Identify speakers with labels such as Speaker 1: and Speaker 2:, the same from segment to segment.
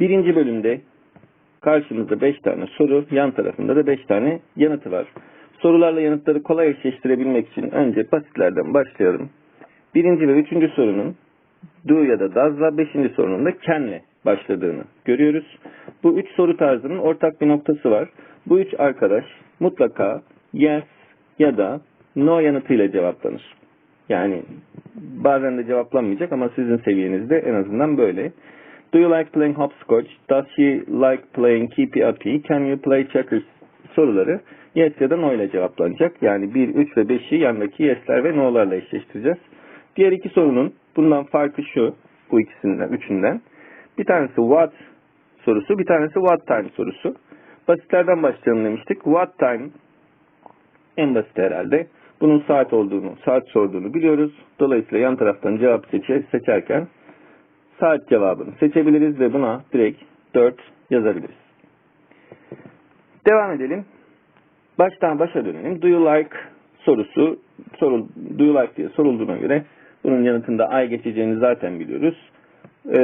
Speaker 1: Birinci bölümde karşımızda 5 tane soru, yan tarafında da 5 tane yanıtı var. Sorularla yanıtları kolay eşleştirebilmek için önce basitlerden başlayalım. Birinci ve üçüncü sorunun do ya da does'la, beşinci sorunun da can'le başladığını görüyoruz. Bu üç soru tarzının ortak bir noktası var. Bu üç arkadaş mutlaka yes ya da no yanıtıyla cevaplanır. Yani bazen de cevaplanmayacak ama sizin seviyenizde en azından böyle. Do you like playing hopscotch? Does she like playing keepy uppy? Can you play checkers? soruları yes ya da no ile cevaplanacak. Yani 1, 3 ve 5'i yandaki yes'ler ve no'larla eşleştireceğiz. Diğer iki sorunun bundan farkı şu. Bu ikisinden, üçünden. Bir tanesi what sorusu, bir tanesi what time sorusu. Basitlerden başlayalım demiştik. What time en basit herhalde. Bunun saat olduğunu, saat sorduğunu biliyoruz. Dolayısıyla yan taraftan cevap seçe, seçerken saat cevabını seçebiliriz ve buna direkt 4 yazabiliriz. Devam edelim. Baştan başa dönelim. Do you like sorusu sorul, do you like diye sorulduğuna göre bunun yanıtında I geçeceğini zaten biliyoruz. Ee,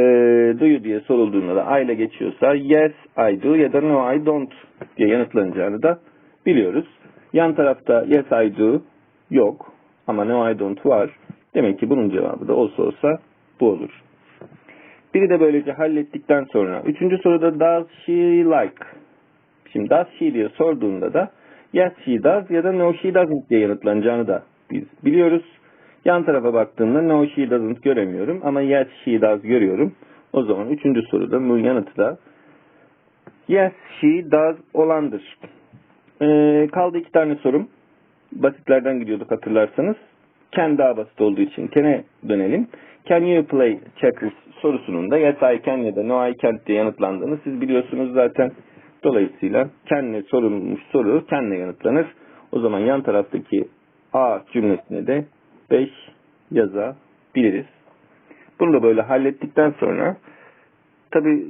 Speaker 1: do you diye sorulduğunda da I ile geçiyorsa yes I do ya da no I don't diye yanıtlanacağını da biliyoruz. Yan tarafta yes I do yok ama no I don't var. Demek ki bunun cevabı da olsa olsa bu olur. Biri de böylece hallettikten sonra üçüncü soruda does she like? Şimdi does she diye sorduğunda da yes she does ya da no she doesn't diye yanıtlanacağını da biz biliyoruz. Yan tarafa baktığımda no she doesn't göremiyorum ama yes she does görüyorum. O zaman üçüncü soruda bu yanıtı da yes she does olandır. Ee, kaldı iki tane sorum. Basitlerden gidiyorduk hatırlarsanız. Can daha basit olduğu için can'e dönelim. Can you play checkers sorusunun da yes I can ya da no I can't diye yanıtlandığını siz biliyorsunuz zaten. Dolayısıyla can'le sorulmuş soru can'le yanıtlanır. O zaman yan taraftaki A cümlesine de 5 yazabiliriz. Bunu da böyle hallettikten sonra tabi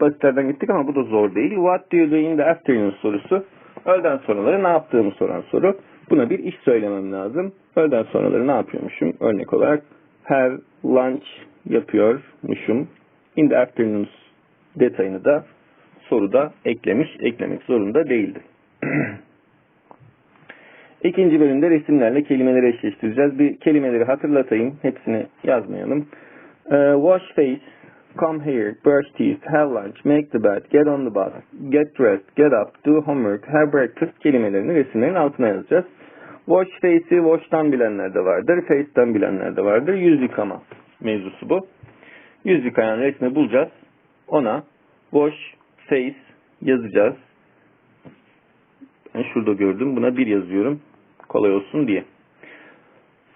Speaker 1: basitlerden gittik ama bu da zor değil. What do you do in the afternoon sorusu. Öğleden sonraları ne yaptığımı soran soru. Buna bir iş söylemem lazım. Öğleden sonraları ne yapıyormuşum? Örnek olarak have lunch yapıyormuşum. In the afternoons detayını da soruda eklemiş, eklemek zorunda değildi. İkinci bölümde resimlerle kelimeleri eşleştireceğiz. Bir kelimeleri hatırlatayım. Hepsini yazmayalım. Ee, wash face, come here, brush teeth, have lunch, make the bed, get on the bus, get dressed, get up, do homework, have breakfast kelimelerini resimlerin altına yazacağız. Wash face'i wash'tan bilenler de vardır, face'ten bilenler de vardır. Yüz yıkama mevzusu bu. Yüz yıkayan resmi bulacağız. Ona wash face yazacağız. Ben şurada gördüm. Buna bir yazıyorum. Kolay olsun diye.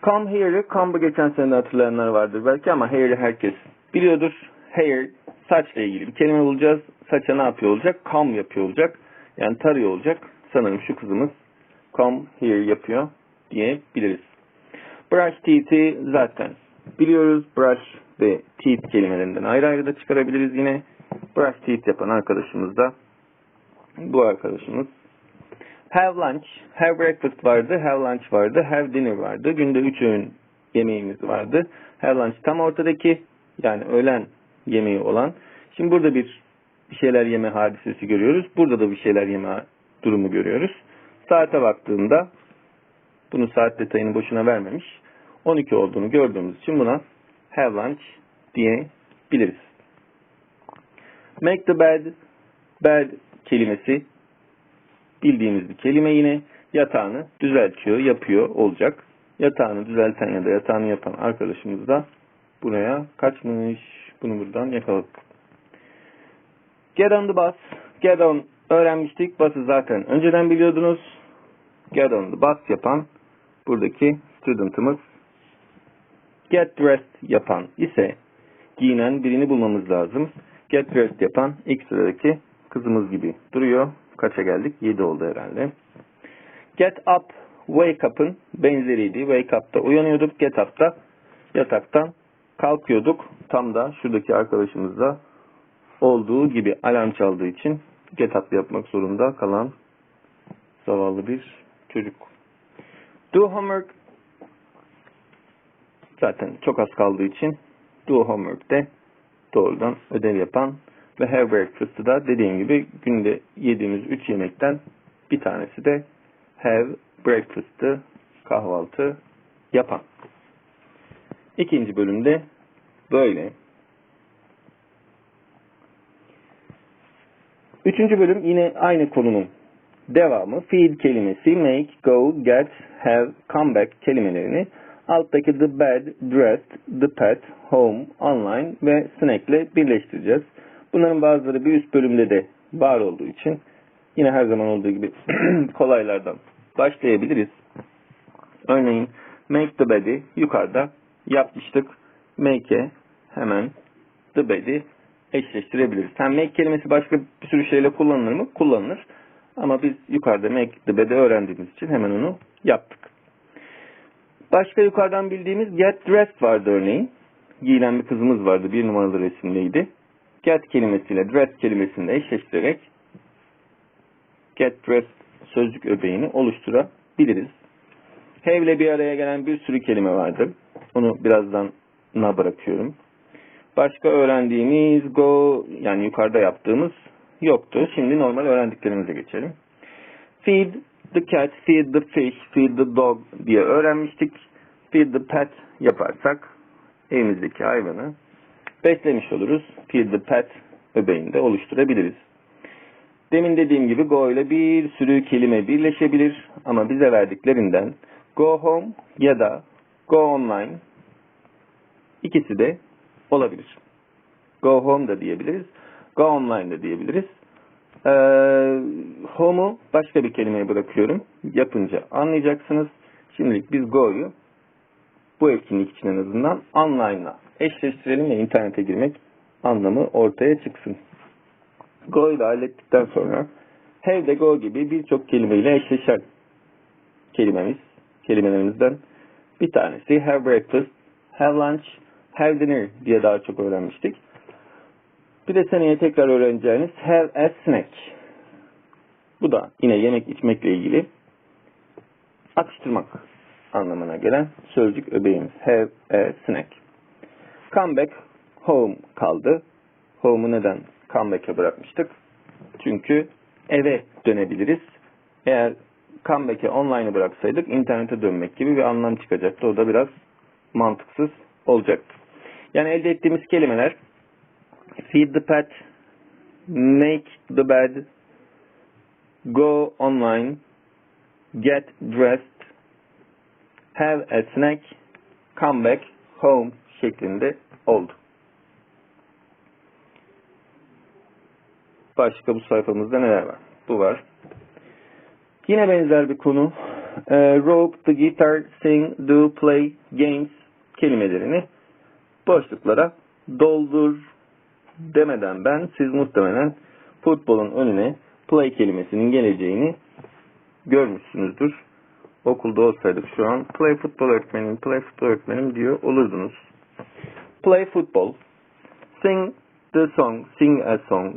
Speaker 1: Come here'ı, come'ı geçen sene hatırlayanlar vardır belki ama hair'ı herkes biliyordur. Hair, saçla ilgili bir kelime bulacağız. Saça ne yapıyor olacak? Come yapıyor olacak. Yani tarıyor olacak. Sanırım şu kızımız come here yapıyor diyebiliriz. Brush teeth'i zaten biliyoruz. Brush ve teeth kelimelerinden ayrı ayrı da çıkarabiliriz yine. Brush teeth yapan arkadaşımız da bu arkadaşımız. Have lunch, have breakfast vardı, have lunch vardı, have dinner vardı. Günde üç öğün yemeğimiz vardı. Have lunch tam ortadaki yani öğlen yemeği olan. Şimdi burada bir bir şeyler yeme hadisesi görüyoruz. Burada da bir şeyler yeme durumu görüyoruz. Saate baktığımda bunu saat detayını boşuna vermemiş. 12 olduğunu gördüğümüz için buna have lunch diyebiliriz. Make the bed, bed kelimesi bildiğimiz bir kelime yine yatağını düzeltiyor, yapıyor olacak. Yatağını düzelten ya da yatağını yapan arkadaşımız da buraya kaçmış. Bunu buradan yakaladık. Get on the bus. Get on öğrenmiştik. Bus'ı zaten önceden biliyordunuz. Get on bus yapan buradaki student'ımız. Get dressed yapan ise giyinen birini bulmamız lazım. Get dressed yapan ilk sıradaki kızımız gibi duruyor. Kaça geldik? 7 oldu herhalde. Get up, wake up'ın benzeriydi. Wake up'ta uyanıyorduk. Get up'ta yataktan kalkıyorduk. Tam da şuradaki arkadaşımızda olduğu gibi alarm çaldığı için get yapmak zorunda kalan zavallı bir çocuk. Do homework zaten çok az kaldığı için do homework de doğrudan ödev yapan Ve have breakfast'ı da dediğim gibi günde yediğimiz 3 yemekten bir tanesi de have breakfast'ı kahvaltı yapan. İkinci bölümde böyle. Üçüncü bölüm yine aynı konunun devamı. Feed kelimesi, make, go, get, have, come back kelimelerini alttaki the bed, dressed, the pet, home, online ve snack ile birleştireceğiz. Bunların bazıları bir üst bölümde de var olduğu için yine her zaman olduğu gibi kolaylardan başlayabiliriz. Örneğin make the bed'i yukarıda yapmıştık. Make'e hemen the bed'i eşleştirebiliriz. Hem make kelimesi başka bir sürü şeyle kullanılır mı? Kullanılır. Ama biz yukarıda make the bed'i öğrendiğimiz için hemen onu yaptık. Başka yukarıdan bildiğimiz get dressed vardı örneğin. Giyilen bir kızımız vardı. Bir numaralı resimdeydi. Get kelimesiyle dress kelimesini de eşleştirerek get dressed sözcük öbeğini oluşturabiliriz. Have ile bir araya gelen bir sürü kelime vardır. Onu birazdan bırakıyorum. Başka öğrendiğimiz go yani yukarıda yaptığımız yoktu. Şimdi normal öğrendiklerimize geçelim. Feed the cat, feed the fish, feed the dog diye öğrenmiştik. Feed the pet yaparsak evimizdeki hayvanı beslemiş oluruz. Feed the pet öbeğini de oluşturabiliriz. Demin dediğim gibi go ile bir sürü kelime birleşebilir ama bize verdiklerinden go home ya da go online ikisi de olabilir. Go home da diyebiliriz. Go online da diyebiliriz. Ee, home'u başka bir kelimeye bırakıyorum. Yapınca anlayacaksınız. Şimdilik biz go'yu bu etkinlik için en azından online'la eşleştirelim ve internete girmek anlamı ortaya çıksın. Go'yu da hallettikten sonra have de go gibi birçok kelimeyle eşleşen kelimemiz, kelimelerimizden bir tanesi have breakfast, have lunch, have dinner diye daha çok öğrenmiştik. Bir de seneye tekrar öğreneceğiniz have a snack. Bu da yine yemek içmekle ilgili atıştırmak anlamına gelen sözcük öbeğimiz. Have a snack. Come back home kaldı. Home'u neden come back'e bırakmıştık? Çünkü eve dönebiliriz. Eğer come back'e online'ı bıraksaydık internete dönmek gibi bir anlam çıkacaktı. O da biraz mantıksız olacaktı. Yani elde ettiğimiz kelimeler feed the pet, make the bed, go online, get dressed, have a snack, come back home şeklinde oldu. Başka bu sayfamızda neler var? Bu var. Yine benzer bir konu. E, rope, the guitar, sing, do, play, games kelimelerini boşluklara doldur demeden ben siz muhtemelen futbolun önüne play kelimesinin geleceğini görmüşsünüzdür. Okulda olsaydık şu an play futbol öğretmenim, play futbol öğretmenim diyor olurdunuz. Play football, sing the song, sing a song.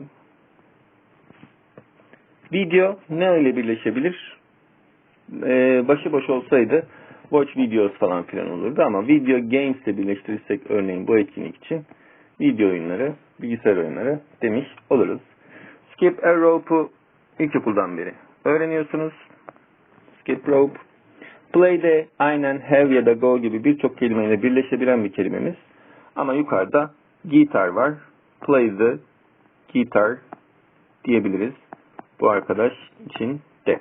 Speaker 1: Video ne ile birleşebilir? Ee, başıboş olsaydı watch videos falan filan olurdu ama video games ile birleştirirsek örneğin bu etkinlik için video oyunları, bilgisayar oyunları demiş oluruz. Skip a rope'u ilkokuldan beri öğreniyorsunuz. Skip rope. Play de aynen have ya da go gibi birçok kelimeyle birleşebilen bir kelimemiz. Ama yukarıda guitar var. Play the guitar diyebiliriz. Bu arkadaş için de.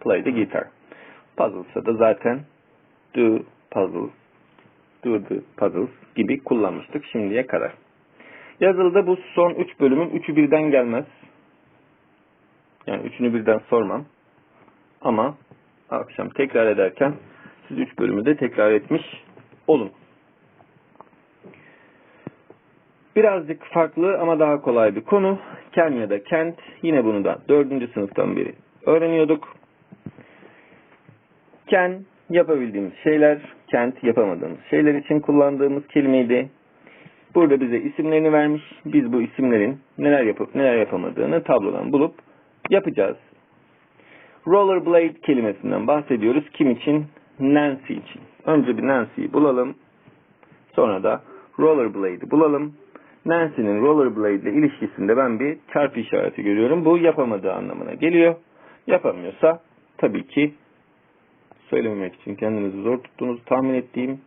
Speaker 1: Play the guitar. Puzzles'a da zaten do puzzles, do the puzzles gibi kullanmıştık şimdiye kadar. Yazılıda bu son 3 bölümün 3'ü birden gelmez. Yani üçünü birden sormam. Ama akşam tekrar ederken siz 3 bölümü de tekrar etmiş olun. Birazcık farklı ama daha kolay bir konu. Ken ya da kent. Yine bunu da 4. sınıftan beri öğreniyorduk. Ken yapabildiğimiz şeyler, kent yapamadığımız şeyler için kullandığımız kelimeydi. Burada bize isimlerini vermiş. Biz bu isimlerin neler yapıp neler yapamadığını tablodan bulup yapacağız. Rollerblade kelimesinden bahsediyoruz. Kim için? Nancy için. Önce bir Nancy'yi bulalım. Sonra da rollerblade'i bulalım. Nancy'nin rollerblade ile ilişkisinde ben bir çarpı işareti görüyorum. Bu yapamadığı anlamına geliyor. Yapamıyorsa tabii ki söylememek için kendinizi zor tuttuğunuzu tahmin ettiğim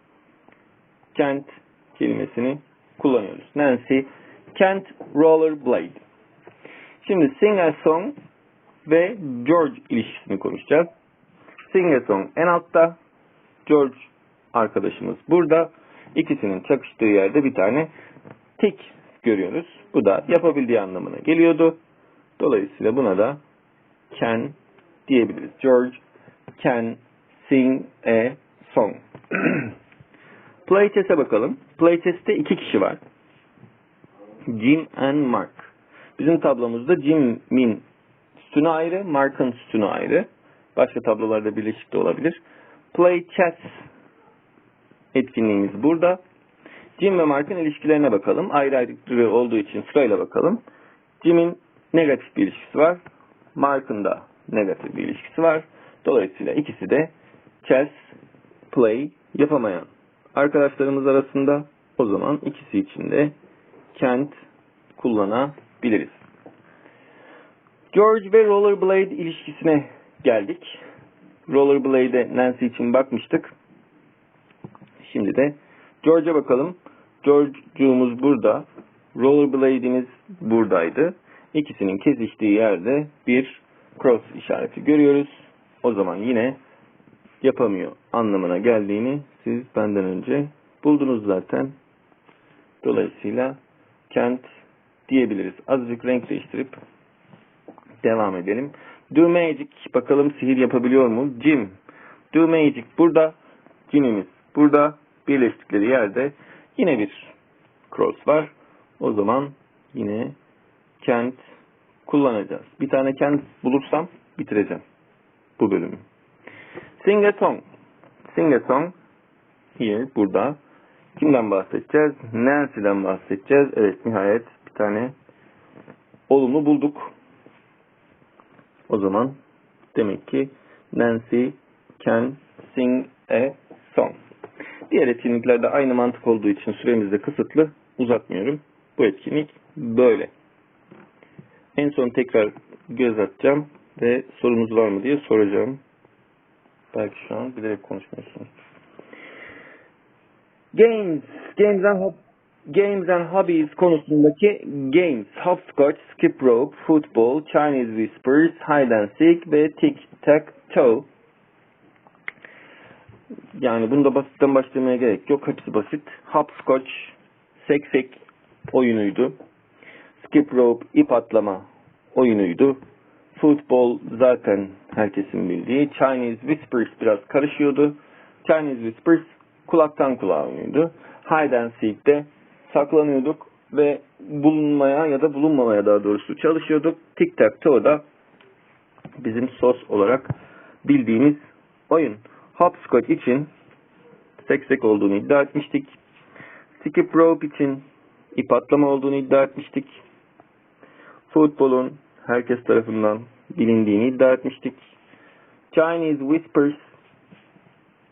Speaker 1: can't kelimesini kullanıyoruz. Nancy can't rollerblade. Şimdi sing a song ve George ilişkisini konuşacağız. Sing a song en altta, George arkadaşımız burada. İkisinin çakıştığı yerde bir tane tik görüyoruz. Bu da yapabildiği anlamına geliyordu. Dolayısıyla buna da can diyebiliriz. George can sing a song. Playtest'e bakalım. Playtest'te iki kişi var. Jim and Mark. Bizim tablomuzda Jim'in sütunu ayrı, Mark'ın sütunu ayrı. Başka tablolarda birleşik de olabilir. Play chess etkinliğimiz burada. Jim ve Mark'ın ilişkilerine bakalım. Ayrı ayrı olduğu için sırayla bakalım. Jim'in negatif bir ilişkisi var. Mark'ın da negatif bir ilişkisi var. Dolayısıyla ikisi de chess, play yapamayan arkadaşlarımız arasında o zaman ikisi için de can't kullanabiliriz. George ve Rollerblade ilişkisine geldik. Rollerblade'e Nancy için bakmıştık. Şimdi de George'a bakalım. George'cuğumuz burada. Rollerblade'imiz buradaydı. İkisinin kesiştiği yerde bir cross işareti görüyoruz. O zaman yine yapamıyor anlamına geldiğini siz benden önce buldunuz zaten. Dolayısıyla can't diyebiliriz. Azıcık renk değiştirip devam edelim. Do magic. Bakalım sihir yapabiliyor mu? Jim. Do magic. Burada. Jim'imiz. Burada. Birleştikleri yerde yine bir cross var. O zaman yine can't kullanacağız. Bir tane can't bulursam bitireceğim bu bölümü. Sing a song. Sing. Here. Burada. Kimden bahsedeceğiz? Nancy'den bahsedeceğiz. Evet nihayet bir tane olumlu bulduk. O zaman demek ki Nancy can sing a song. Diğer etkinliklerde aynı mantık olduğu için süremiz de kısıtlı. Uzatmıyorum. Bu etkinlik böyle. En son tekrar göz atacağım ve sorunuz var mı diye soracağım. Belki şu an bilerek konuşmuyorsunuz. Games, games and hop Games and Hobbies konusundaki games, hopscotch, skip rope, football, Chinese whispers, hide and seek ve tic-tac-toe. Yani bunda basitten başlamaya gerek yok. Hepsi basit. Hopscotch, seksek oyunuydu. Skip rope, ip atlama oyunuydu. Football zaten herkesin bildiği. Chinese whispers biraz karışıyordu. Chinese whispers kulaktan kulağa oyunuydu. Hide and seek de saklanıyorduk ve bulunmaya ya da bulunmamaya daha doğrusu çalışıyorduk. Tic Tac Toe da bizim sos olarak bildiğimiz oyun. Hopscotch için seksek olduğunu iddia etmiştik. Skip Rope için ip atlama olduğunu iddia etmiştik. Futbolun herkes tarafından bilindiğini iddia etmiştik. Chinese Whispers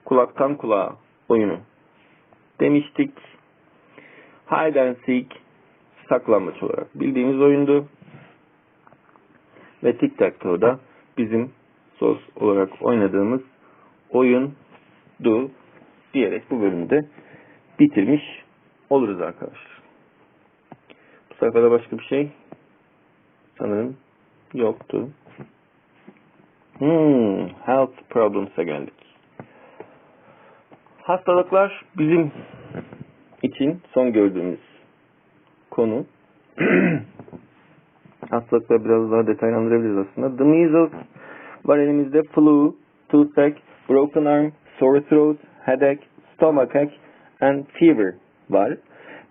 Speaker 1: kulaktan kulağa oyunu demiştik. Hide and Seek saklanmaç olarak bildiğimiz oyundu. Ve Tic Tac Toe da bizim sos olarak oynadığımız oyundu diyerek bu bölümde bitirmiş oluruz arkadaşlar. Bu sayfada başka bir şey sanırım yoktu. Hmm, health problems'a geldik. Hastalıklar bizim için son gördüğümüz konu. Hastalıkları biraz daha detaylandırabiliriz aslında. The measles var elimizde. Flu, toothache, broken arm, sore throat, headache, stomachache and fever var.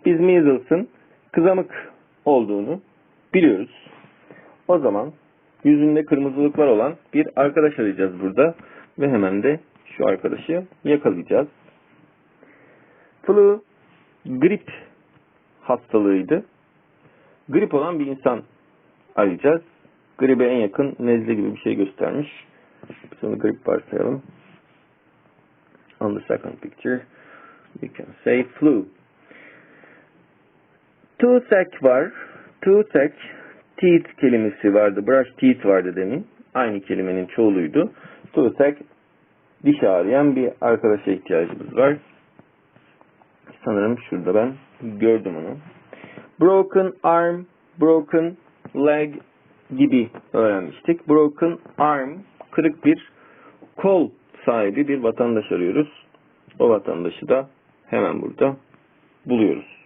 Speaker 1: Biz measles'ın kızamık olduğunu biliyoruz. O zaman yüzünde kırmızılıklar olan bir arkadaş arayacağız burada. Ve hemen de şu arkadaşı yakalayacağız. Flu grip hastalığıydı. Grip olan bir insan arayacağız. Gribe en yakın nezle gibi bir şey göstermiş. Sonra grip varsayalım. On the second picture we can say flu. Toothache var. Toothache, teeth kelimesi vardı. Brush teeth vardı demin. Aynı kelimenin çoğuluydu. Toothache, diş ağrıyan bir arkadaşa ihtiyacımız var. Sanırım şurada ben gördüm onu. Broken arm, broken leg gibi öğrenmiştik. Broken arm, kırık bir kol sahibi bir vatandaş arıyoruz. O vatandaşı da hemen burada buluyoruz.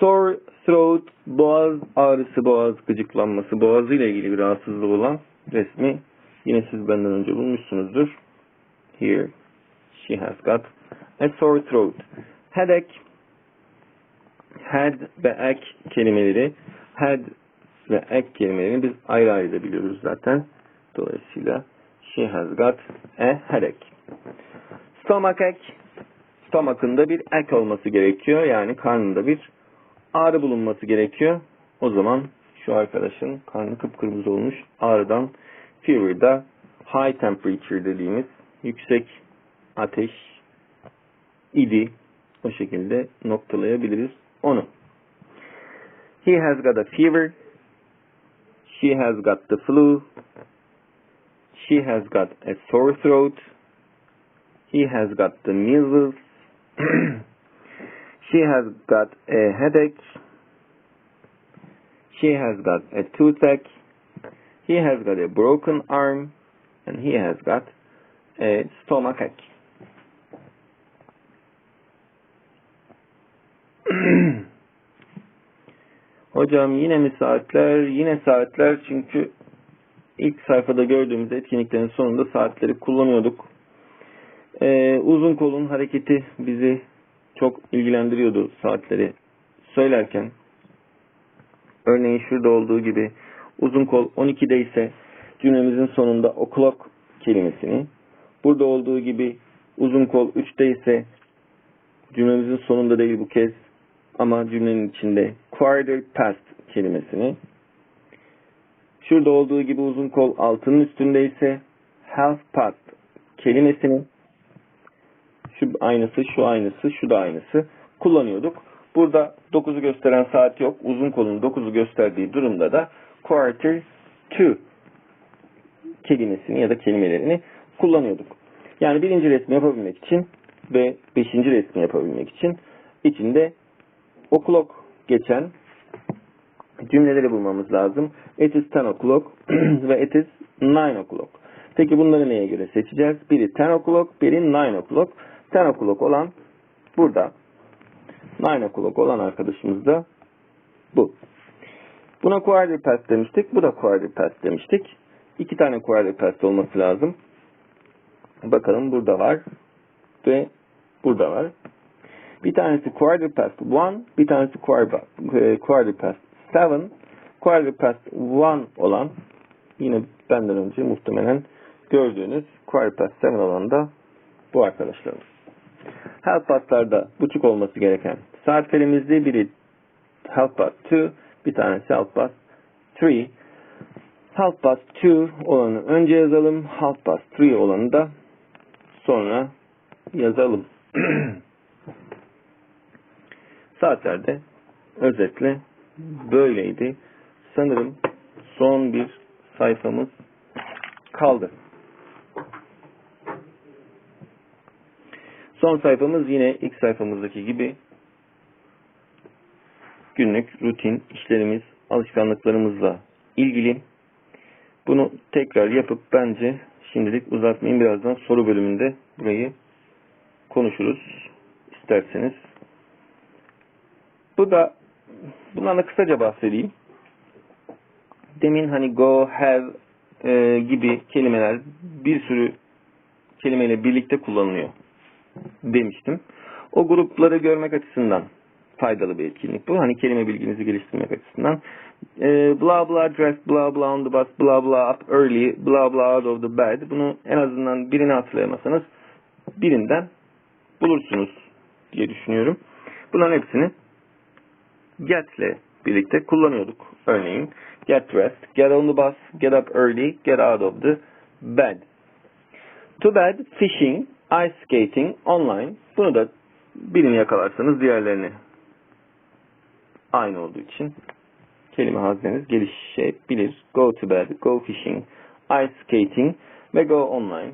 Speaker 1: Sore throat, boğaz ağrısı, boğaz gıcıklanması, boğazıyla ilgili bir rahatsızlığı olan resmi yine siz benden önce bulmuşsunuzdur. Here, she has got a sore throat. Headache, head ve ek kelimeleri, head ve ek kelimelerini biz ayrı ayrı da biliyoruz zaten. Dolayısıyla she has got a headache. Stomachache, stomach'ında bir ek olması gerekiyor. Yani karnında bir ağrı bulunması gerekiyor. O zaman şu arkadaşın karnı kıpkırmızı olmuş. Ağrıdan fever'da high temperature dediğimiz yüksek ateş idi. O şekilde noktalayabiliriz onu. He has got a fever. She has got the flu. She has got a sore throat. He has got the measles. she has got a headache. She has got a toothache. He has got a broken arm. And he has got a stomachache. Hocam yine mi saatler? Yine saatler çünkü ilk sayfada gördüğümüz etkinliklerin sonunda saatleri kullanıyorduk. Ee, uzun kolun hareketi bizi çok ilgilendiriyordu saatleri söylerken. Örneğin şurada olduğu gibi uzun kol 12'de ise cümlemizin sonunda o'clock kelimesini, burada olduğu gibi uzun kol 3'te ise cümlemizin sonunda değil bu kez ama cümlenin içinde quarter past kelimesini, şurada olduğu gibi uzun kol altının üstünde ise half past kelimesini, şu aynısı, şu aynısı, şu da aynısı kullanıyorduk. Burada 9'u gösteren saat yok. Uzun kolun 9'u gösterdiği durumda da quarter to kelimesini ya da kelimelerini kullanıyorduk. Yani birinci resmi yapabilmek için ve beşinci resmi yapabilmek için içinde o'clock geçen cümleleri bulmamız lazım. It is 10 o'clock ve it is 9 o'clock. Peki bunları neye göre seçeceğiz? Biri 10 o'clock, biri 9 o'clock. 10 o'clock olan burada. 9 o'clock olan arkadaşımız da bu. Buna quarter demiştik. Bu da quarter demiştik. İki tane quarter olması lazım. Bakalım burada var. Ve burada var. Bir tanesi quarter past one, bir tanesi quarter, quarter past seven. Quarter one olan yine benden önce muhtemelen gördüğünüz quarter past seven olan da bu arkadaşlarımız. Half pastlarda buçuk olması gereken saatlerimizde biri half past two, bir tanesi three. Half past two olanı önce yazalım. Past three olanı da sonra yazalım. Saatlerde özetle böyleydi. Sanırım son bir sayfamız kaldı. Son sayfamız yine ilk sayfamızdaki gibi günlük rutin işlerimiz, alışkanlıklarımızla ilgili. Bunu tekrar yapıp bence şimdilik uzatmayayım. Birazdan soru bölümünde burayı konuşuruz isterseniz. Bu da bundan da kısaca bahsedeyim. Demin hani go, have e, gibi kelimeler bir sürü kelimeyle birlikte kullanılıyor demiştim. O grupları görmek açısından faydalı bir etkinlik bu. Hani kelime bilginizi geliştirmek açısından. E, blah blah dress, blah blah on the bus, blah blah up early, blah blah out of the bed. Bunu en azından birini hatırlayamazsanız birinden bulursunuz diye düşünüyorum. Bunların hepsini get ile birlikte kullanıyorduk. Örneğin get dressed, get on the bus, get up early, get out of the bed. To bed, fishing, ice skating, online. Bunu da birini yakalarsanız diğerlerini aynı olduğu için kelime hazneniz gelişebilir. Go to bed, go fishing, ice skating ve go online.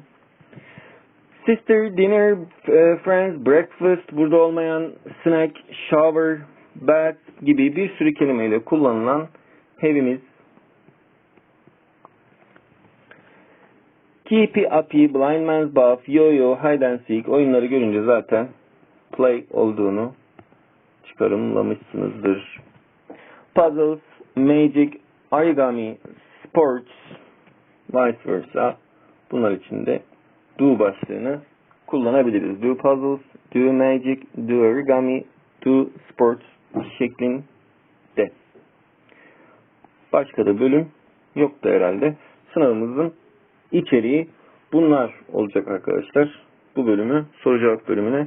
Speaker 1: Sister, dinner, e, friends, breakfast, burada olmayan snack, shower, bath gibi bir sürü kelimeyle kullanılan have'imiz Keepy Uppy, Blind Man's Buff, Yo-Yo, Hide and Seek oyunları görünce zaten play olduğunu çıkarımlamışsınızdır. Puzzles, Magic, Origami, Sports, vice versa bunlar için de do başlığını kullanabiliriz. Do puzzles, do magic, do origami, do sports şeklinde. Başka da bölüm yoktu herhalde. Sınavımızın içeriği bunlar olacak arkadaşlar. Bu bölümü soru cevap bölümüne